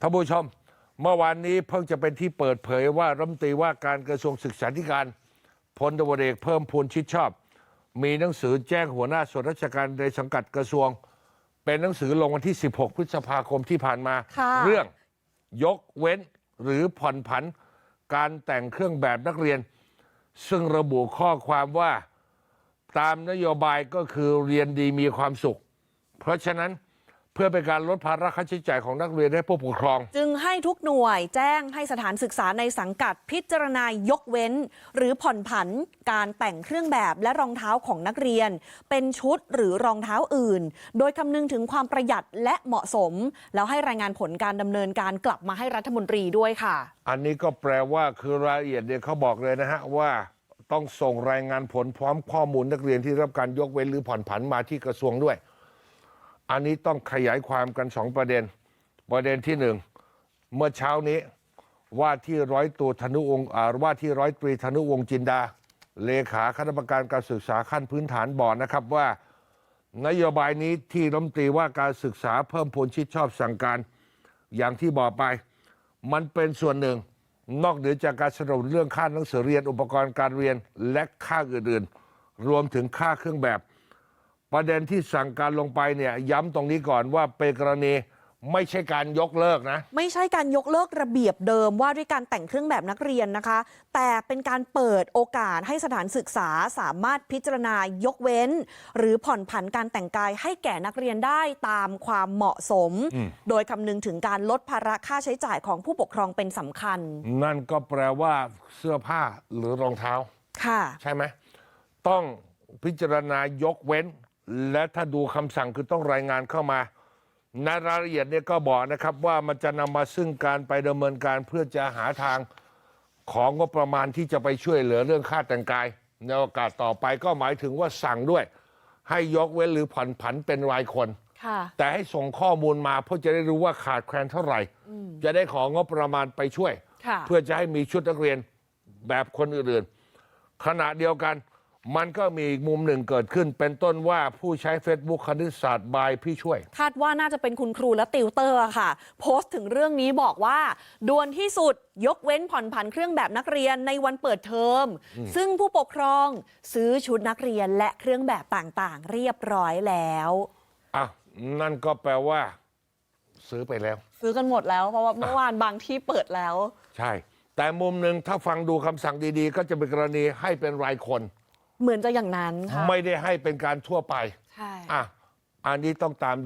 ท่านผู้ชม เมื่อวานนี้เพิ่งจะเป็นที่เปิดเผยว่ารัฐมนตรีว่าการกระทรวงศึกษาธิการพลตำรวจเอกเพิ่มพูนชิดชอบ มีหนังสือแจ้งหัวหน้าส่วนราชการในสังกัดกระทรวง เป็นหนังสือลงวันที่ 16 พฤษภาคมที่ผ่านมา ค่ะ เรื่องยกเว้นหรือผ่อนผันการแต่งเครื่องแบบนักเรียน ซึ่งระบุข้อความว่าตามนโยบายก็คือเรียนดีมีความสุข เพราะฉะนั้นเพื่อเป็นการลดภาระค่าใช้จ่ายของนักเรียนและผู้ปกครอง จึงให้ทุกหน่วยแจ้งให้สถานศึกษาในสังกัดพิจารณายกเว้น หรือผ่อนผันการแต่งเครื่องแบบและรองเท้าของนักเรียน เป็นชุดหรือรองเท้าอื่น โดยคำนึงถึงความประหยัดและเหมาะสม แล้วให้รายงานผลการดำเนินการกลับมาให้รัฐมนตรีด้วยค่ะ อันนี้ก็แปลว่าคือรายละเอียดเนี่ยเขาบอกเลยนะฮะว่าต้องส่งรายงานผลพร้อมข้อมูลนักเรียนที่รับการยกเว้นหรือผ่อนผันมาที่กระทรวงด้วย อันนี้ต้องขยายความกันสองประเด็น ประเด็นที่หนึ่งเมื่อเช้านี้ว่าที่ร้อยตัวธนุวงศ์อ่าว่าที่ร้อยตรีธนุวงจินดา เลขาคณะกรรมการการศึกษาขั้นพื้นฐานบอกนะครับว่า นโยบายนี้ที่รัฐมนตรีว่าการศึกษาเพิ่มพูนชิดชอบสั่งการอย่างที่บอกไป มันเป็นส่วนหนึ่ง นอกเหนือจากการสนับสนุนเรื่องค่าหนังสือเรียนอุปกรณ์การเรียนและค่าอื่นๆ รวมถึงค่าเครื่องแบบ ประเด็นที่สั่งการลงไปเนี่ยย้ำตรงนี้ก่อนว่าเป็นกรณีไม่ใช่การยกเลิกนะ ไม่ใช่การยกเลิกระเบียบเดิมว่าด้วยการแต่งเครื่องแบบนักเรียนนะคะ แต่เป็นการเปิดโอกาสให้สถานศึกษาสามารถพิจารณายกเว้น หรือผ่อนผันการแต่งกายให้แก่นักเรียนได้ตามความเหมาะสม โดยคำนึงถึงการลดภาระค่าใช้จ่ายของผู้ปกครองเป็นสำคัญ นั่นก็แปลว่าเสื้อผ้าหรือรองเท้า ค่ะ ใช่ไหมต้องพิจารณายกเว้น และถ้าดูคำสั่งคือต้องรายงานเข้ามาในรายละเอียดเนี่ยก็บอกนะครับว่ามันจะนำมาซึ่งการไปดำเนินการเพื่อจะหาทางของงบประมาณที่จะไปช่วยเหลือเรื่องค่าแต่งกาย ในโอกาสต่อไปก็หมายถึงว่าสั่งด้วย ให้ยกเว้นหรือผ่อนผันเป็นรายคนค่ะแต่ให้ส่งข้อมูลมาเพื่อจะได้รู้ว่าขาดแคลนเท่าไหร่ จะได้ของงบประมาณไปช่วยค่ะเพื่อจะให้มีชุดนักเรียนแบบคนอื่นๆขณะเดียวกัน มันก็มีอีกมุมหนึ่งเกิดขึ้น เป็นต้นว่าผู้ใช้ Facebook คณิตศาสตร์บายพี่ช่วย คาดว่าน่าจะเป็นคุณครูและติวเตอร์ค่ะ โพสต์ถึงเรื่องนี้บอกว่าด่วนที่สุดยกเว้นผ่อนผันเครื่องแบบนักเรียนในวันเปิดเทอม ซึ่งผู้ปกครองซื้อชุดนักเรียนและเครื่องแบบต่างๆ เรียบร้อยแล้วอะนั่นก็แปลว่า ซื้อไปแล้ว ซื้อกันหมดแล้วเพราะว่าเมื่อวานบางที่เปิดแล้ว ใช่ แต่มุมหนึ่งถ้าฟังดูคำสั่งดีๆ ก็จะเป็นกรณีให้เป็นรายคน เหมือนจะอย่างนั้นค่ะไม่ได้ให้เป็นการทั่วไปใช่อะอันนี้ต้องตาม